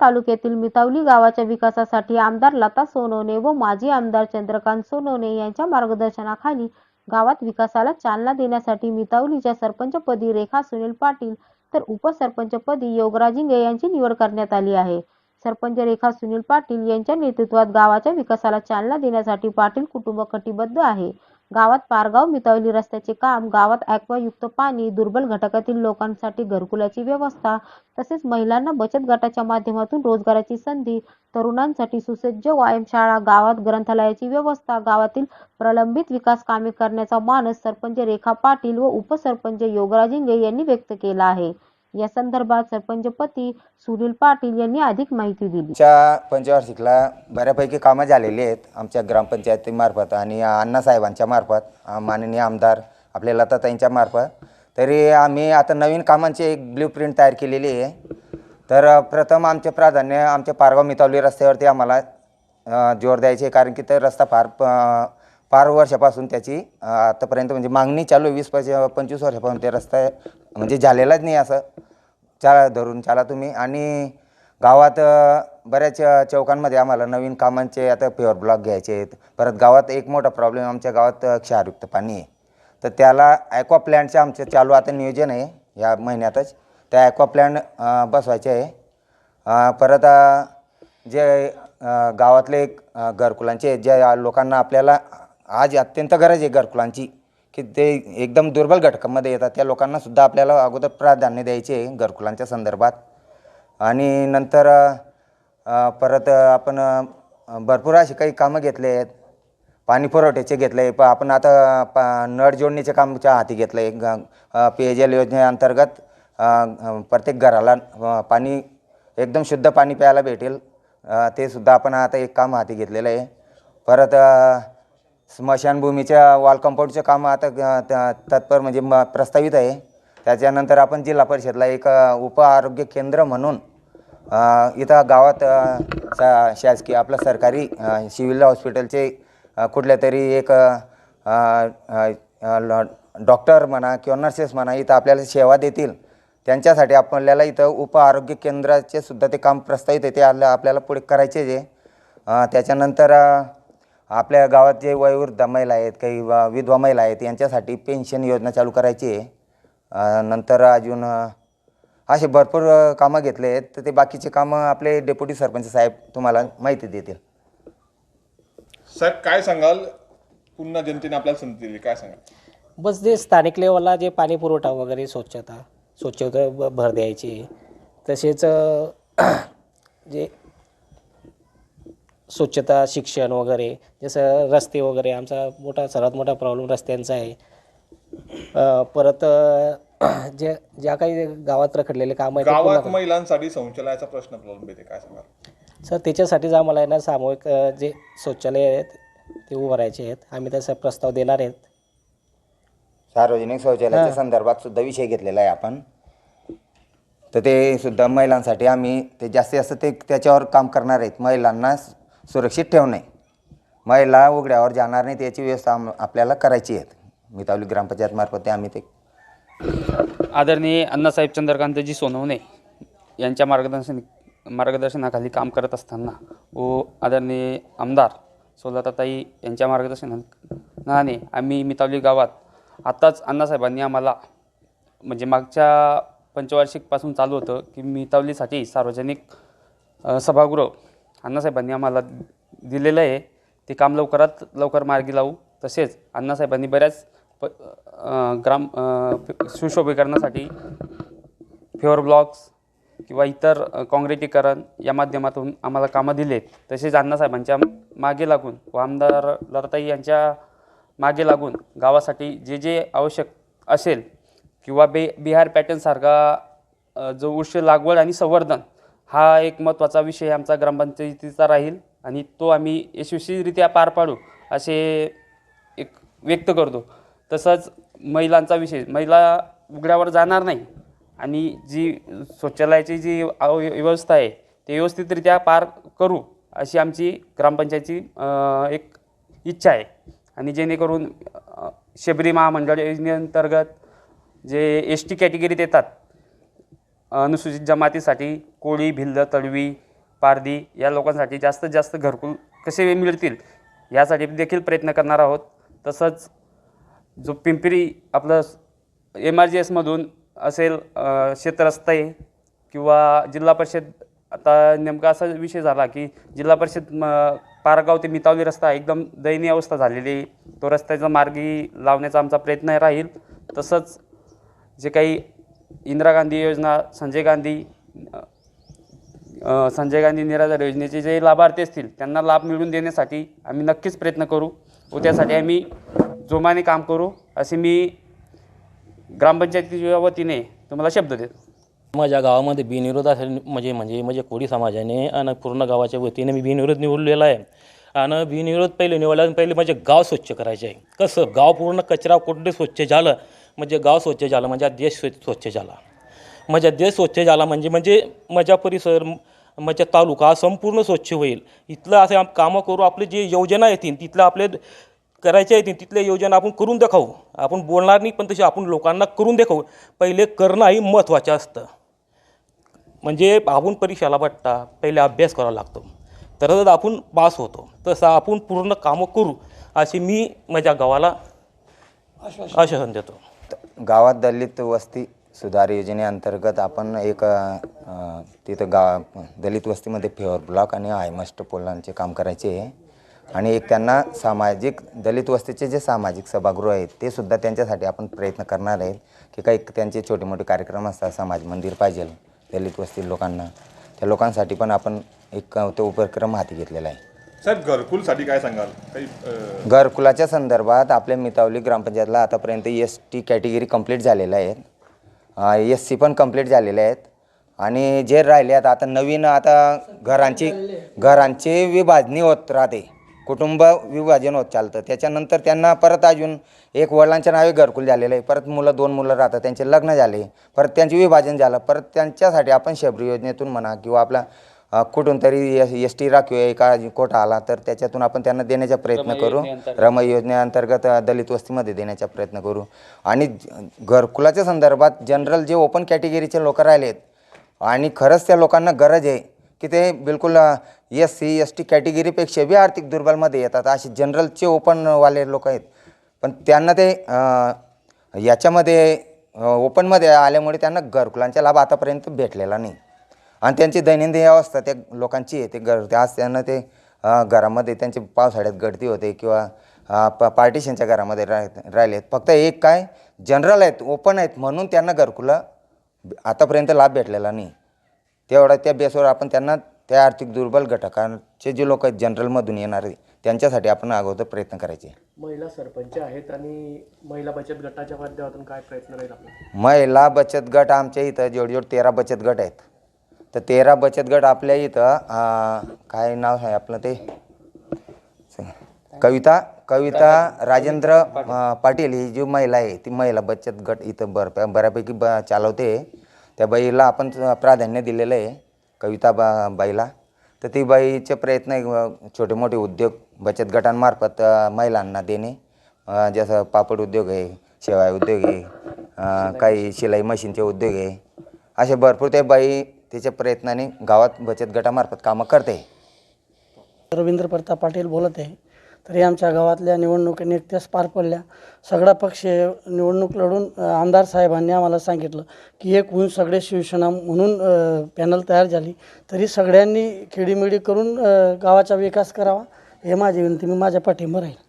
तालुक्यातील मितावली गावाच्या विकासासाठी आमदार लता सोनवणे व माजी आमदार चंद्रकांत सोनवणे यांच्या मार्गदर्शनाखाली गावात विकासाला चालना देण्यासाठी मितावलीच्या सरपंचपदी रेखा सुनील पाटील तर उपसरपंचपदी योगराज इंगे यांची निवड करण्यात आली आहे. सरपंच रेखा सुनील पाटील यांच्या नेतृत्वात गावाच्या विकासाला चालना देण्यासाठी पाटील कुटुंब कटिबद्ध आहे. गावात पारगाव मितावली रस्त्याचे काम गावात ॲक्वायुक्त पाणी दुर्बल घटकातील लोकांसाठी घरकुलाची व्यवस्था तसेच महिलांना बचत गटाच्या माध्यमातून रोजगाराची संधी तरुणांसाठी सुसज्ज व्यायामशाळा गावात ग्रंथालयाची व्यवस्था गावातील प्रलंबित विकास कामे करण्याचा मानस सरपंच रेखा पाटील व उपसरपंच योगराज इंगे यांनी व्यक्त केला आहे. या संदर्भात सरपंचपती सुनील पाटील यांनी अधिक माहिती दिली. आमच्या पंचवार्षिकला बऱ्यापैकी कामं झालेली आहेत. आमच्या ग्रामपंचायतीमार्फत आणि अण्णासाहेबांच्या मार्फत माननीय आमदार आपल्या लताताईंच्या मार्फत. तरी आम्ही आता नवीन कामांची एक ब्ल्यू प्रिंट तयार केलेली आहे. तर प्रथम आमचे प्राधान्य आमच्या पारगाव मितावली रस्त्यावरती आम्हाला जोर द्यायचे कारण की ते रस्ता फार प- फार वर्षापासून त्याची आतापर्यंत म्हणजे मागणी चालू आहे वीस पंच पंचवीस वर्षापासून ते रस्ता म्हणजे झालेलाच नाही असं. चा धरून चाला तुम्ही. आणि गावात बऱ्याच चौकांमध्ये आम्हाला नवीन कामांचे आता प्युअर ब्लॉक घ्यायचे आहेत. परत गावात एक मोठा प्रॉब्लेम आमच्या गावात क्षारयुक्त पाणी आहे. तर त्याला ॲक्वा प्लॅन्टचं आमचं चालू आता नियोजन आहे या महिन्यातच. त्या ॲक्वा प्लॅन्ट बसवायचे आहे. परत जे गावातले घरकुलांचे जे लोकांना आपल्याला आज अत्यंत गरज आहे घरकुलांची की ते एकदम दुर्बल घटकामध्ये येतात. त्या लोकांनासुद्धा आपल्याला अगोदर प्राधान्य द्यायचे आहे घरकुलांच्या संदर्भात. आणि नंतर परत आपण भरपूर अशी काही कामं घेतले आहेत. पाणी पुरवठ्याचे घेतले आहे प आपण आता पा नळ जोडणीचे कामच्या हाती घेतलं आहे ग पेयजल योजनेअंतर्गत प्रत्येक घराला पाणी एकदम शुद्ध पाणी प्यायला भेटेल. ते सुद्धा आपण आता एक काम हाती घेतलेलं आहे. परत स्मशानभूमीच्या वॉल कंपाऊंडचं काम आता त- तत्पर म्हणजे म प्रस्तावित आहे. त्याच्यानंतर आपण जिल्हा परिषदला एक अ, उप आरोग्य केंद्र म्हणून अ, इथं गावात अ, शा शासकीय आपलं सरकारी अ, सिव्हिल हॉस्पिटलचे अ, कुठल्या तरी एक अ, अ, अ, ल- डॉक्टर म्हणा किंवा नर्सेस म्हणा इथं आपल्याला सेवा देतील. त्यांच्यासाठी आपल्याला इथं उप आरोग्य केंद्राचे सुद्धा ते काम प्रस्तावित आहे. ते आपल्या आपल्याला पुढे करायचे आहे. अ, त्याच्यानंतर अ, आपल्या गावात जे वयोवृद्ध महिला आहेत काही व- विधवा महिला आहेत यांच्यासाठी पेन्शन योजना चालू करायची आहे. नंतर अजून असे भरपूर कामं घेतले आहेत. तर ते बाकीचे कामं आपले डेप्युटी सरपंच साहेब तुम्हाला माहिती देतील. साहेब काय सांगाल? पुन्हा जनतेने आपल्याला संधी दिली काय सांगाल? बस जे स्थानिक लेवलला जे पाणी पुरवठा वगैरे स्वच्छता स्वच्छता भर द्यायची तसेच जे स्वच्छता शिक्षण वगैरे जसं रस्ते वगैरे आमचा मोठा सर्वात मोठा प्रॉब्लेम रस्त्यांचा आहे. परत जे ज्या काही गावात रखडलेले कामं गावात महिलांसाठी शौचालयाचा प्रश्न प्रलंबित आहे काय सांगाल? सर त्याच्यासाठीच आम्हाला आहे ना सामूहिक जे शौचालय आहेत ते उभारायचे आहेत. आम्ही त्याचा प्रस्ताव देणार आहेत. सार्वजनिक शौचालयाच्या संदर्भात सुद्धा विषय घेतलेला आहे आपण. तर ते सुद्धा महिलांसाठी आम्ही ते जास्तीत जास्त ते त्याच्यावर काम करणार आहेत. महिलांना सुरक्षित ठेवणे. महिला उघड्यावर जाणार नाही त्याची व्यवस्था आम- आपल्याला करायची आहे मितावली ग्रामपंचायतमार्फत ते आम्ही ते आदरणीय अण्णासाहेब चंद्रकांतजी सोनवणे यांच्या मार्गदर्शन मार्गदर्शनाखाली काम करत असताना व आदरणीय आमदार सोलाताताई यांच्या मार्गदर्शनाने आम्ही मितावली गावात आत्ताच अण्णासाहेबांनी आम्हाला म्हणजे मागच्या पंचवार्षिकपासून चालू होतं की मितावलीसाठी सार्वजनिक सभागृह अण्णासाहेबांनी आम्हाला दिलेलं आहे. ते काम लवकरात लवकर मार्गी लावू. तसेच अण्णासाहेबांनी बऱ्याच प ग्राम सुशोभीकरणासाठी फेवर ब्लॉक्स किंवा इतर काँग्रेटीकरण या माध्यमातून आम्हाला कामं दिले. तसेच अण्णासाहेबांच्या मागे लागून व आमदार लताई यांच्या मागे लागून गावासाठी जे जे आवश्यक असेल किंवा बे बिहार पॅटर्नसारखा जो वृक्ष लागवड आणि संवर्धन हा एक महत्त्वाचा विषय आमचा ग्रामपंचायतीचा राहील आणि तो आम्ही यशस्वीरित्या पार पाडू असे एक व्यक्त करतो. तसंच महिलांचा विषय महिला उघड्यावर जाणार नाही आणि जी शौचालयाची जी अव व्यवस्था आहे ते व्यवस्थितरित्या पार करू अशी आमची ग्रामपंचायतची एक इच्छा आहे. आणि जेणेकरून शबरी महामंडळ योजनेअंतर्गत जे एस टी कॅटेगरीत येतात अनुसूचित जमातीसाठी कोळी भिल्ल तडवी पारधी या लोकांसाठी जास्तीत जास्त घरकुल कसे मिळतील यासाठी देखील प्रयत्न करणार आहोत तसंच जो पिंपरी आपलं एम आर जी एसमधून असेल अ, आहे किंवा जिल्हा परिषद आता नेमका असा विषय झाला की जिल्हा परिषद म, पारगाव ते मितावली रस्ता एकदम दयनीय अवस्था झालेली आहे. तो रस्त्याचा मार्गी लावण्याचा आमचा प्रयत्न राहील तसंच जे काही इंदिरा गांधी योजना संजय गांधी संजय गांधी निराधार योजनेचे जे लाभार्थी असतील त्यांना लाभ मिळवून देण्यासाठी आम्ही नक्कीच प्रयत्न करू. व त्यासाठी आम्ही जोमाने काम करू असे मी ग्रामपंचायतीच्या वतीने तुम्हाला शब्द देतो. माझ्या गावामध्ये बिनविरोध असेल म्हणजे म्हणजे म्हणजे कोळी समाजाने आणि पूर्ण गावाच्या वतीने मी बिनविरोध निवडलेला आहे. आणि बिनविरोध पहिले निवडल्या पहिले म्हणजे गाव स्वच्छ करायचे आहे. कसं? गाव पूर्ण कचरा कुठे स्वच्छ झालं? म्हणजे गाव स्वच्छ झालं म्हणजे देश स्व- स्वच्छ झाला. माझ्या देश स्वच्छ झाला म्हणजे म्हणजे माझ्या परिसर माझ्या तालुका संपूर्ण स्वच्छ होईल. इथलं असे कामं करू आपले जे योजना येतील तिथलं आपले करायच्या येतील तिथल्या योजना आपण करून दाखवू. आपण बोलणार नाही पण तसे आपण लोकांना करून दाखवू. पहिले करणं ही महत्त्वाचं असतं. म्हणजे आपण परीक्षाला बट्टा पहिले अभ्यास करावा लागतो. तरच आपण पास होतो. तसं आपण पूर्ण कामं करू अशी मी माझ्या गावाला आश्वासन देतो. गावात दलित वस्ती सुधार योजनेअंतर्गत आपण एक अ, तिथं गा दलित वस्तीमध्ये फेवर ब्लॉक आणि आयमस्ट पोलांचे काम करायचे आहे. आणि एक त्यांना सामाजिक दलित वस्तीचे जे सामाजिक सभागृह आहेत ते सुद्धा त्यांच्यासाठी आपण प्रयत्न करणार आहेत की काही त्यांचे छोटे मोठे कार्यक्रम असतात समाज मंदिर पाहिजे दलित वस्ती लोकांना. त्या लोकांसाठी पण आपण एक अ, तो उपक्रम हाती घेतलेला आहे. साहेब घरकुलसाठी काय सांगाल? काही अ, घरकुलाच्या संदर्भात आपल्या मितावली ग्रामपंचायतला आतापर्यंत एस टी कॅटेगरी कंप्लीट झालेल्या आहेत एस सी पण कंप्लीट झालेले आहेत. आणि जे राहिले आहेत आता नवीन आता घरांची घरांची विभाजणी होत राहते. कुटुंब विभाजन होत चालतं. त्याच्यानंतर त्यांना परत अजून एक वडिलांच्या नावे घरकुल झालेलं आहे. परत मुलं दोन मुलं राहतात त्यांचे लग्न झाले परत त्यांचे विभाजन झालं परत त्यांच्यासाठी आपण शबरी योजनेतून म्हणा किंवा आपला कुठून तरी एस टी राखीव आहे का कोटा आला तर त्याच्यातून आपण त्यांना देण्याचा प्रयत्न करू. रमय योजनेअंतर्गत दलित वस्तीमध्ये देण्याचा प्रयत्न करू. आणि घरकुलाच्या संदर्भात जनरल जे ओपन कॅटेगरीचे लोक राहिलेत आणि खरंच त्या लोकांना गरज आहे की ते बिलकुल एस सी एस टी कॅटेगरीपेक्षा बी आर्थिक दुर्बलमध्ये येतात. असे जनरलचे ओपनवाले लोक आहेत. पण त्यांना ते याच्यामध्ये ओपनमध्ये आल्यामुळे त्यांना घरकुलांचा लाभ आतापर्यंत भेटलेला नाही. आणि त्यांची दैनंदिन अवस्था त्या लोकांची आहे ते घर ते आज त्यांना ते घरामध्ये त्यांचे पावसाळ्यात गळती होते किंवा प पार्टिशनच्या घरामध्ये राह राहिलेत. फक्त एक काय जनरल आहेत ओपन आहेत म्हणून त्यांना घरकुला आतापर्यंत लाभ भेटलेला नाही. तेवढा त्या बेसवर आपण त्यांना त्या आर्थिक दुर्बल घटकांचे जे लोक आहेत जनरलमधून येणारे त्यांच्यासाठी आपण अगोदर प्रयत्न करायचे. महिला सरपंच आहेत आणि महिला बचत गटाच्या माध्यमातून काय प्रयत्न राहील आपला महिला बचत गट आमच्या इथं जवळजवळ तेरा बचत गट आहेत तर तेरा बचत गट आपल्या इथं काय नाव आहे आपलं ते? कविता कविता राजेंद्र पाटील ही जी महिला आहे ती महिला बचत गट इथं बर बऱ्यापैकी ब चालवते. त्या बाईला आपण प्राधान्य दिलेलं आहे कविता बा बाईला. तर ती बाईचे प्रयत्न आहे, छोटे मोठे उद्योग बचत गटांमार्फत महिलांना देणे. जसं पापड उद्योग आहे शेवाय उद्योग आहे काही शिलाई मशीनचे उद्योग आहे. असे भरपूर ते बाई तिच्या प्रयत्नाने गावात बचत गटामार्फत कामं करते. रवींद्र प्रताप पाटील बोलत आहे तरी आमच्या गावातल्या निवडणुकी नुकत्याच पार पडल्या. सगळा पक्ष निवडणूक लढून आमदार साहेबांनी आम्हाला सांगितलं की एक होऊन सगळे शिवसेना म्हणून पॅनल तयार झाली. तरी सगळ्यांनी खेडीमेडी करून गावाचा विकास करावा हे माझी विनंती. मी माझ्या पाठिंबा राहील.